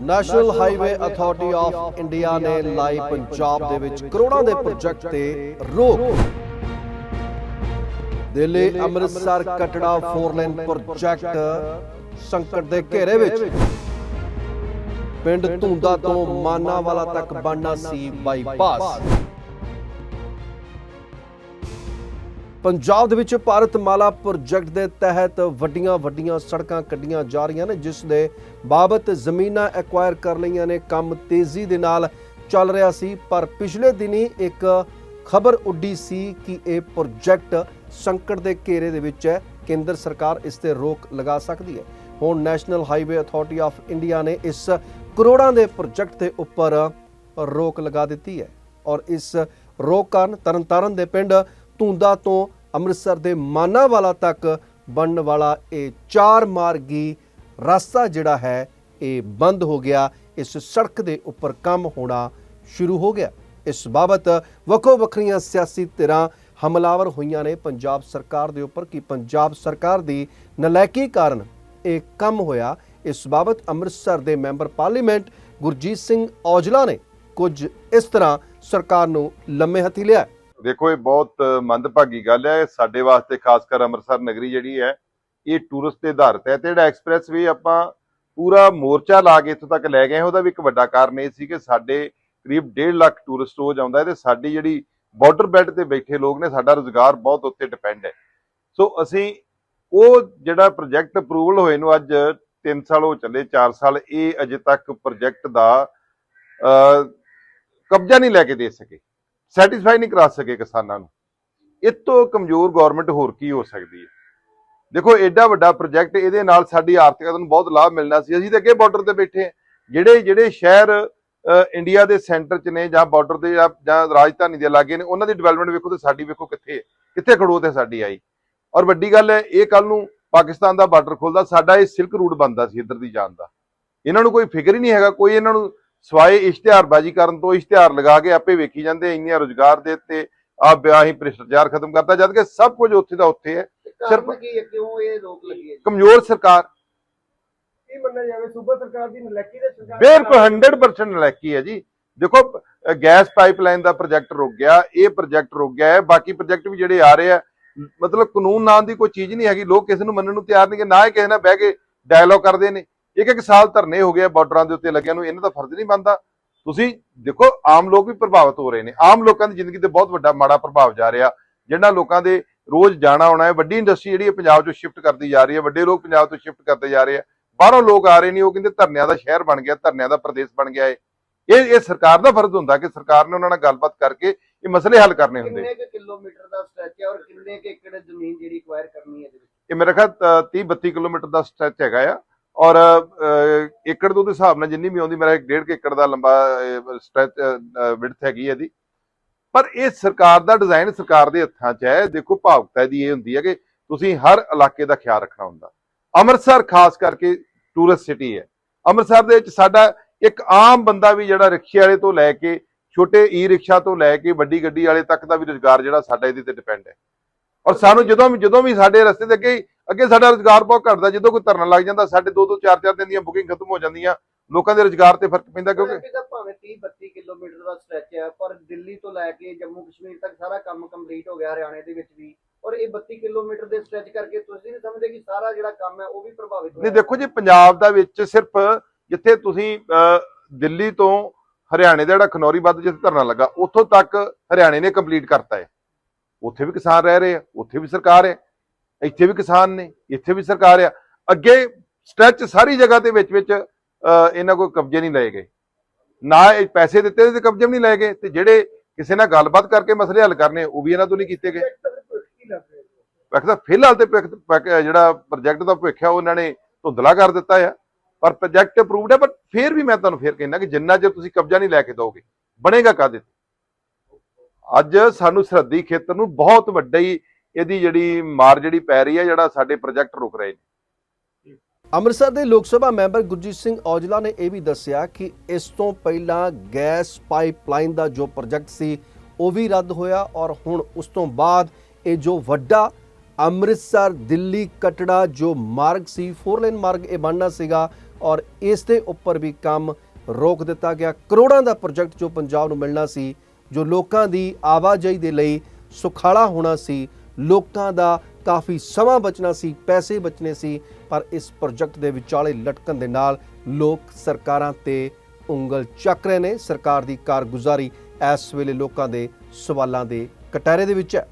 National highway authority of India ਨੇ ਲਾਈ ਪੰਜਾਬ ਦੇ ਵਿੱਚ ਕਰੋੜਾਂ ਦੇ ਪ੍ਰੋਜੈਕਟ ਤੇ ਰੋਕ। ਦਿੱਲੀ, ਅੰਮ੍ਰਿਤਸਰ, ਕਟੜਾ 4 ਲੇਨ ਪ੍ਰੋਜੈਕਟ ਸੰਕਟ ਦੇ ਘੇਰੇ ਵਿੱਚ। ਪਿੰਡ ਧੁੰਦਾ ਤੋਂ ਮਾਨਾਵਾਲਾ ਤੱਕ ਬਣਨਾ ਸੀ ਬਾਈਪਾਸ ਪੰਜਾਬ ਦੇ ਵਿੱਚ ਭਾਰਤ ਮਾਲਾ ਪ੍ਰੋਜੈਕਟ ਦੇ ਤਹਿਤ ਵੱਡੀਆਂ ਵੱਡੀਆਂ ਸੜਕਾਂ ਕੱਢੀਆਂ ਜਾ ਰਹੀਆਂ ਨੇ, ਜਿਸ ਦੇ ਬਾਬਤ ਜ਼ਮੀਨਾਂ ਐਕਵਾਇਰ ਕਰ ਲਈਆਂ ਨੇ। ਕੰਮ ਤੇਜ਼ੀ ਦੇ ਨਾਲ ਚੱਲ ਰਿਹਾ ਸੀ, ਪਰ ਪਿਛਲੇ ਦਿਨੀ ਇੱਕ ਖਬਰ ਉੱਡੀ ਸੀ ਕਿ ਇਹ ਪ੍ਰੋਜੈਕਟ ਸੰਕਟ ਦੇ ਘੇਰੇ ਦੇ ਵਿੱਚ ਹੈ। ਕੇਂਦਰ ਸਰਕਾਰ ਇਸ ਤੇ ਰੋਕ ਲਗਾ ਸਕਦੀ ਹੈ। ਹੁਣ national highway authority of India ਨੇ ਇਸ ਕਰੋੜਾਂ ਦੇ ਪ੍ਰੋਜੈਕਟ ਦੇ ਉੱਪਰ ਰੋਕ ਲਗਾ ਦਿੱਤੀ ਹੈ। ਔਰ ਇਸ ਰੋਕ ਕਾਰਨ ਤਰਨਤਾਰਨ ਦੇ ਪਿੰਡ ਧੁੰਦਾ ਤੋਂ ਅੰਮ੍ਰਿਤਸਰ ਦੇ ਮਾਨਾਵਾਲਾ ਤੱਕ ਬਣਨ ਵਾਲਾ ਇਹ ਚਾਰ ਮਾਰਗੀ ਰਸਤਾ ਜਿਹੜਾ ਹੈ, ਇਹ ਬੰਦ ਹੋ ਗਿਆ। ਇਸ ਸੜਕ ਦੇ ਉੱਪਰ ਕੰਮ ਹੋਣਾ ਸ਼ੁਰੂ ਹੋ ਗਿਆ। ਇਸ ਬਾਬਤ ਵੱਖੋ ਵੱਖਰੀਆਂ ਸਿਆਸੀ ਧਿਰਾਂ ਹਮਲਾਵਰ ਹੋਈਆਂ ਨੇ। ਪੰਜਾਬ ਸਰਕਾਰ ਦੇ ਉੱਪਰ ਕਿ ਪੰਜਾਬ ਸਰਕਾਰ ਦੀ ਨਲਾਇਕੀ ਕਾਰਨ ਇਹ ਕੰਮ ਹੋਇਆ। ਇਸ ਬਾਬਤ ਅੰਮ੍ਰਿਤਸਰ ਦੇ ਮੈਂਬਰ ਪਾਰਲੀਮੈਂਟ ਗੁਰਜੀਤ ਸਿੰਘ ਔਜਲਾ ਨੇ ਕੁਝ ਇਸ ਤਰ੍ਹਾਂ ਸਰਕਾਰ ਨੂੰ ਲੰਮੇ ਹੱਥੀ ਲਿਆ। ਦੇਖੋ ਇਹ ਬਹੁਤ ਮੰਦਭਾਗੀ ਗੱਲ ਹੈ। ਸਾਡੇ ਵਾਸਤੇ ਖਾਸ ਕਰ ਅੰਮ੍ਰਿਤਸਰ ਨਗਰੀ ਜਿਹੜੀ ਹੈ ਇਹ ਟੂਰਿਸਟ ਤੇ ਆਧਾਰਿਤ ਹੈ ਤੇ ਜਿਹੜਾ ਐਕਸਪ੍ਰੈਸ ਵੇ ਆਪਾਂ ਪੂਰਾ ਮੋਰਚਾ ਲਾ ਕੇ ਇੱਥੋਂ ਤੱਕ ਲੈ ਗਏ ਹਾਂ, ਉਹਦਾ ਵੀ ਇੱਕ ਵੱਡਾ ਕਾਰਨ ਇਹ ਸੀ ਕਿ ਸਾਡੇ ਕਰੀਬ 1.5 ਲੱਖ ਟੂਰਿਸਟ ਰੋਜ਼ ਆਉਂਦਾ ਹੈ ਤੇ ਸਾਡੀ ਜਿਹੜੀ ਬਾਰਡਰ ਬੈਲਟ ਤੇ ਬੈਠੇ ਲੋਕ ਨੇ ਸਾਡਾ ਰੋਜ਼ਗਾਰ ਬਹੁਤ ਉੱਤੇ ਡਿਪੈਂਡ ਹੈ। ਸੋ ਅਸੀਂ ਉਹ ਜਿਹੜਾ ਪ੍ਰੋਜੈਕਟ ਅਪਰੂਵਲ ਹੋਏ ਨੂੰ ਅੱਜ 3 ਸਾਲ ਹੋ ਚੱਲੇ 4 ਸਾਲ ਇਹ ਅਜੇ ਤੱਕ ਪ੍ਰੋਜੈਕਟ ਦਾ ਕਬਜ਼ਾ ਨਹੀਂ ਲੈ ਕੇ ਦੇ ਸਕੇ। ਸੈਟੀਸਫਾਈ ਨਹੀਂ ਕਰਾ ਸਕੇ ਕਿਸਾਨਾਂ ਨੂੰ। ਇਹ ਤੋਂ ਕਮਜ਼ੋਰ ਗਵਰਨਮੈਂਟ ਹੋਰ ਕੀ ਹੋ ਸਕਦੀ ਹੈ? ਦੇਖੋ ਐਡਾ ਵੱਡਾ ਪ੍ਰੋਜੈਕਟ ਇਹਦੇ ਨਾਲ ਸਾਡੀ ਆਰਥਿਕਤਾ ਨੂੰ ਬਹੁਤ ਲਾਭ ਮਿਲਣਾ ਸੀ। ਅਸੀਂ ਤਾਂ ਅੱਗੇ ਬਾਰਡਰ ਤੇ ਬੈਠੇ ਹਾਂ। ਜਿਹੜੇ ਜਿਹੜੇ ਸ਼ਹਿਰ ਇੰਡੀਆ ਦੇ ਸੈਂਟਰ 'ਚ ਨੇ ਜਾਂ ਬਾਰਡਰ ਦੇ ਜਾਂ ਰਾਜਧਾਨੀ ਦੇ ਲਾਗੇ ਨੇ, ਉਹਨਾਂ ਦੀ ਡਿਵੈਲਪਮੈਂਟ ਵੇਖੋ ਤੇ ਸਾਡੀ ਵੇਖੋ ਕਿੱਥੇ ਕਿੱਥੇ ਖੜੋ ਤੇ ਸਾਡੀ ਆਈ। ਔਰ ਵੱਡੀ ਗੱਲ ਹੈ, ਇਹ ਕੱਲ ਨੂੰ ਪਾਕਿਸਤਾਨ ਦਾ ਬਾਰਡਰ ਖੁੱਲਦਾ, ਸਾਡਾ ਇਹ ਸਿਲਕ ਰੂਟ ਬਣਦਾ ਸੀ ਇੱਧਰ ਦੀ ਜਾਣ ਦਾ। ਇਹਨਾਂ ਨੂੰ ਕੋਈ ਫਿਕਰ ਹੀ ਨਹੀਂ ਹੈਗਾ, ਕੋਈ ਇਹਨਾਂ ਨੂੰ ਸਵਾਏ ਇਸ਼ਤਿਹਾਰਬਾਜ਼ੀ ਕਰਨ ਤੋਂ ਇਸ਼ਤਿਹਾਰ ਲਗਾ ਕੇ ਆਪੇ ਵੇਖੀ ਜਾਂਦੇ ਇੰਨੀਆਂ ਰੋਜ਼ਗਾਰ ਦੇ ਤੇ ਆ ਵਿਆਹੀ ਭ੍ਰਿਸ਼ਟਾਚਾਰ ਖਤਮ ਕਰਤਾ ਜਦ ਕਿ ਸਭ ਕੁਝ ਉੱਥੇ ਦਾ ਉੱਥੇ ਹੈ। ਸਿਰਫ- ਹੈ? ਕਿਉਂ ਇਹ ਰੋਕ ਲੱਗੀ ਹੈ ਕਮਜ਼ੋਰ ਸਰਕਾਰ। ਕੀ ਮੰਨਿਆ ਜਾਵੇ? ਸੂਬਾ ਸਰਕਾਰ ਦੀ ਨਲੈਕੀ ਦੇ ਸਰਕਾਰ ਬਿਲਕੁਲ 100% ਨਲਾਇਕੀ ਹੈ ਜੀ। ਦੇਖੋ ਗੈਸ ਪਾਈਪਲਾਈਨ ਦਾ ਪ੍ਰੋਜੈਕਟ ਰੁਕ ਗਿਆ ਇਹ ਪ੍ਰੋਜੈਕਟ ਰੁਕ ਗਿਆ ਹੈ ਬਾਕੀ ਪ੍ਰੋਜੈਕਟ ਵੀ ਜਿਹੜੇ ਆ ਰਹੇ ਆ ਮਤਲਬ ਕਾਨੂੰਨ ਨਾਂ ਦੀ ਕੋਈ ਚੀਜ਼ ਨਹੀਂ ਹੈਗੀ ਲੋਕ ਕਿਸੇ ਨੂੰ ਮੰਨਣ ਨੂੰ ਤਿਆਰ ਨਹੀਂ ਕਿ ਨਾ ਇਹ ਕਿਸੇ ਨਾਲ ਬਹਿ ਕੇ ਡਾਇਲੋਗ ਕਰਦੇ ਨੇ। ਇੱਕ ਇੱਕ ਸਾਲ ਧਰਨੇ ਹੋ ਗਏ ਬਾਰਡਰਾਂ ਦੇ ਉੱਤੇ ਲੱਗਿਆ ਨੂੰ ਇਹਨਾਂ ਦਾ ਫਰਜ਼ ਨਹੀਂ ਬਣਦਾ। ਤੁਸੀਂ ਦੇਖੋ ਆਮ ਲੋਕ ਵੀ ਪ੍ਰਭਾਵਿਤ ਹੋ ਰਹੇ ਨੇ। ਆਮ ਲੋਕਾਂ ਦੀ ਜ਼ਿੰਦਗੀ ਤੇ ਬਹੁਤ ਵੱਡਾ ਮਾੜਾ ਪ੍ਰਭਾਵ ਜਾ ਰਿਹਾ। ਜਿਹਨਾਂ ਲੋਕਾਂ ਦੇ ਰੋਜ਼ ਜਾਣਾ ਆਉਣਾ ਹੈ ਵੱਡੀ ਇੰਡਸਟਰੀ ਜਿਹੜੀ ਪੰਜਾਬ ਚੋਂ ਸ਼ਿਫਟ ਕਰਦੀ ਜਾ ਰਹੀ ਹੈ ਵੱਡੇ ਲੋਕ ਪੰਜਾਬ ਤੋਂ ਸ਼ਿਫਟ ਕਰਦੇ ਜਾ ਰਹੇ ਆ। ਬਾਹਰੋਂ ਲੋਕ ਆ ਰਹੇ ਨੇ ਉਹ ਕਹਿੰਦੇ ਧਰਨਿਆਂ ਦਾ ਸ਼ਹਿਰ ਬਣ ਗਿਆ ਧਰਨਿਆਂ ਦਾ ਪ੍ਰਦੇਸ਼ ਬਣ ਗਿਆ ਹੈ ਇਹ ਇਹ ਸਰਕਾਰ ਦਾ ਫਰਜ਼ ਹੁੰਦਾ ਕਿ ਸਰਕਾਰ ਨੇ ਉਹਨਾਂ ਨਾਲ ਗੱਲਬਾਤ ਕਰਕੇ ਇਹ ਮਸਲੇ ਹੱਲ ਕਰਨੇ ਹੁੰਦੇ। ਕਿੰਨੇ ਕਿਲੋਮੀਟਰ ਦਾ ਸਟ੍ਰੈਚ ਹੈ ਔਰ ਕਿੰਨੇ ਕੁ ਏਕੜ ਜ਼ਮੀਨ ਜਿਹੜੀ ਐਕਵਾਇਰ ਕਰਨੀ ਹੈ ਇਹਦੇ ਵਿੱਚ? ਇਹ ਮੇਰੇ ਖਿਆਲ 30 32 ਕਿਲੋਮੀਟਰ ਦਾ ਸਟ੍ਰੈਚ ਹੈਗਾ ਆ। ਔਰ ਏਕੜ ਦੇ ਹਿਸਾਬ ਨਾਲ ਜਿੰਨੀ ਵੀ ਆਉਂਦੀ, ਮੇਰਾ 1.5 ਏਕੜ ਦਾ ਲੰਬਾ ਸਟ੍ਰੈਚ ਵਿਡਥ ਹੈਗੀ ਹੈ ਇਹਦੀ। ਪਰ ਇਹ ਸਰਕਾਰ ਦਾ ਡਿਜ਼ਾਈਨ ਸਰਕਾਰ ਦੇ ਹੱਥਾਂ 'ਚ ਹੈ। ਦੇਖੋ, ਭਾਵਕਤਾ ਦੀ ਇਹ ਹੁੰਦੀ ਹੈ ਕਿ ਤੁਸੀਂ ਹਰ ਇਲਾਕੇ ਦਾ ਖਿਆਲ ਰੱਖਣਾ ਹੁੰਦਾ। ਅੰਮ੍ਰਿਤਸਰ ਖਾਸ ਕਰਕੇ ਟੂਰਿਸਟ ਸਿਟੀ ਹੈ। ਅੰਮ੍ਰਿਤਸਰ ਦੇ ਵਿੱਚ ਸਾਡਾ ਇੱਕ ਆਮ ਬੰਦਾ ਵੀ ਜਿਹੜਾ ਰਿਕਸ਼ੇ ਵਾਲੇ ਤੋਂ ਲੈ ਕੇ, ਛੋਟੇ ਈ ਰਿਕਸ਼ਾ ਤੋਂ ਲੈ ਕੇ ਵੱਡੀ ਗੱਡੀ ਵਾਲੇ ਤੱਕ ਦਾ ਵੀ ਰੁਜ਼ਗਾਰ ਜਿਹੜਾ ਸਾਡਾ ਇਹਦੇ ਤੇ ਡਿਪੈਂਡ ਹੈ। ਔਰ ਸਾਨੂੰ ਜਦੋਂ ਵੀ ਜਦੋਂ ਵੀ ਸਾਡੇ ਰਸਤੇ ਦੇ ਅੱਗੇ ਅੱਗੇ ਸਾਡਾ ਰੁਜ਼ਗਾਰ ਬਹੁਤ ਘਟਦਾ ਜਦੋਂ ਕੋਈ ਧਰਨਾ ਲੱਗ ਜਾਂਦਾ ਸਾਡੇ 2 2 4 4 ਦਿਨ ਦੀਆਂ ਬੁਕਿੰਗ ਖਤਮ ਹੋ ਜਾਂਦੀਆਂ ਲੋਕਾਂ ਦੇ ਰੁਜ਼ਗਾਰ ਤੇ ਫ਼ਰਕ ਪੈਂਦਾ ਕਿਉਂਕਿ ਭਾਵੇਂ 30 32 ਕਿਲੋਮੀਟਰ ਦਾ ਸਟ੍ਰੈਚ ਹੈ ਪਰ ਦਿੱਲੀ ਤੋਂ ਲੈ ਕੇ ਜੰਮੂ ਕਸ਼ਮੀਰ ਤੱਕ ਸਾਰਾ ਕੰਮ ਕੰਪਲੀਟ ਹੋ ਗਿਆ ਹਰਿਆਣੇ ਦੇ ਵਿੱਚ ਵੀ। ਔਰ ਇਹ 32 ਕਿਲੋਮੀਟਰ ਦੇ ਸਟ੍ਰੈਚ ਕਰਕੇ ਤੁਸੀਂ ਨਹੀਂ ਸਮਝਦੇ ਕਿ ਸਾਰਾ ਜਿਹੜਾ ਕੰਮ ਹੈ ਉਹ ਵੀ ਪ੍ਰਭਾਵਿਤ ਨਹੀਂ ਦੇਖੋ ਜੀ ਪੰਜਾਬ ਦਾ ਵਿੱਚ ਸਿਰਫ ਜਿੱਥੇ ਤੁਸੀਂ ਦਿੱਲੀ ਤੋਂ ਹਰਿਆਣੇ ਦਾ ਜਿਹੜਾ ਖਨੌਰੀ ਵੱਧ ਜਿੱਥੇ ਧਰਨਾ ਲੱਗਾ ਉੱਥੋਂ ਤੱਕ ਹਰਿਆਣੇ ਨੇ ਕੰਪਲੀਟ ਕਰਤਾ ਹੈ। ਉੱਥੇ ਵੀ ਕਿਸਾਨ ਰਹਿ ਰਹੇ ਆ ਉੱਥੇ ਵੀ ਸਰਕਾਰ ਹੈ ਇੱਥੇ ਵੀ ਕਿਸਾਨ ਨੇ ਇੱਥੇ ਵੀ ਸਰਕਾਰ ਆ। ਅੱਗੇ ਸਟ੍ਰੈਚ ਸਾਰੀ ਜਗ੍ਹਾ ਦੇ ਵਿੱਚ ਵਿੱਚ ਇਹਨਾਂ ਕੋਈ ਕਬਜ਼ੇ ਨਹੀਂ ਲਏ ਗਏ। ਨਾ ਇਹ ਪੈਸੇ ਦਿੱਤੇ ਤੇ ਕਬਜ਼ੇ ਵੀ ਨਹੀਂ ਲਏ ਗਏ ਤੇ ਜਿਹੜੇ ਕਿਸੇ ਨਾਲ ਗੱਲਬਾਤ ਕਰਕੇ ਮਸਲੇ ਹੱਲ ਕਰਨੇ ਉਹ ਵੀ ਇਹਨਾਂ ਤੋਂ ਨਹੀਂ ਕੀਤੇ ਗਏ। ਵੈਸੇ ਫਿਲਹਾਲ ਤੇ ਭਵਿੱਖ- ਭਵਿੱਖ- ਜਿਹੜਾ ਪ੍ਰੋਜੈਕਟ ਦਾ ਭਵਿੱਖ ਹੈ ਉਹ ਇਹਨਾਂ ਨੇ ਧੁੰਦਲਾ ਕਰ ਦਿੱਤਾ ਆ। ਪਰ ਪ੍ਰੋਜੈਕਟ ਅਪਰੂਵਡ ਹੈ ਪਰ ਫਿਰ ਵੀ ਮੈਂ ਤੁਹਾਨੂੰ ਫਿਰ ਕਹਿਣਾ ਕਿ ਜਿੰਨਾ ਚਿਰ ਤੁਸੀਂ ਕਬਜ਼ਾ ਨਹੀਂ ਲੈ ਕੇ ਦੋਗੇ ਬਣੇਗਾ ਕਾਹਦੇ ਤੇ? ਅੱਜ ਸਾਨੂੰ ਸਰਹੱਦੀ ਖੇਤਰ ਨੂੰ ਬਹੁਤ ਵੱਡੀ ਇਹਦੀ ਜਿਹੜੀ ਮਾਰ ਜਿਹੜੀ ਪੈ ਰਹੀ ਹੈ, ਜਿਹੜਾ ਸਾਡੇ ਪ੍ਰੋਜੈਕਟ ਰੁਕ ਰਹੇ ਨੇ। ਅੰਮ੍ਰਿਤਸਰ ਦੇ ਲੋਕ ਸਭਾ ਮੈਂਬਰ ਗੁਰਜੀਤ ਸਿੰਘ ਔਜਲਾ ਨੇ ਇਹ ਵੀ ਦੱਸਿਆ ਕਿ ਇਸ ਤੋਂ ਪਹਿਲਾਂ ਗੈਸ ਪਾਈਪਲਾਈਨ ਦਾ ਜੋ ਪ੍ਰੋਜੈਕਟ ਸੀ, ਉਹ ਵੀ ਰੱਦ ਹੋਇਆ ਔਰ ਹੁਣ ਉਸ ਤੋਂ ਬਾਅਦ ਇਹ ਜੋ ਵੱਡਾ ਅੰਮ੍ਰਿਤਸਰ ਦਿੱਲੀ ਕਟੜਾ ਜੋ ਮਾਰਗ ਸੀ 4 ਲੇਨ ਮਾਰਗ ਇਹ ਬਣਨਾ ਸੀਗਾ ਔਰ ਇਸ ਦੇ ਉੱਪਰ ਵੀ ਕੰਮ ਰੋਕ ਦਿੱਤਾ ਗਿਆ। ਕਰੋੜਾਂ ਦਾ ਪ੍ਰੋਜੈਕਟ ਜੋ ਪੰਜਾਬ ਨੂੰ ਮਿਲਣਾ ਸੀ ਜੋ ਲੋਕਾਂ ਦੀ ਆਵਾਜਾਈ ਦੇ ਲਈ ਸੁਖਾਲਾ ਹੋਣਾ ਸੀ, ਲੋਕਾਂ ਦਾ ਕਾਫੀ ਸਮਾਂ ਬਚਣਾ ਸੀ, ਪੈਸੇ ਬਚਣੇ ਸੀ, ਪਰ ਇਸ ਪ੍ਰੋਜੈਕਟ ਦੇ ਵਿਚਾਲੇ ਲਟਕਣ ਦੇ ਨਾਲ ਲੋਕ ਸਰਕਾਰਾਂ ਤੇ ਉਂਗਲ ਚੱਕ ਰਹੇ ਨੇ। ਸਰਕਾਰ ਦੀ ਕਾਰਗੁਜ਼ਾਰੀ ਇਸ ਵੇਲੇ ਲੋਕਾਂ ਦੇ ਸਵਾਲਾਂ ਦੇ ਕਟਾਰੇ ਦੇ ਵਿੱਚ ਹੈ।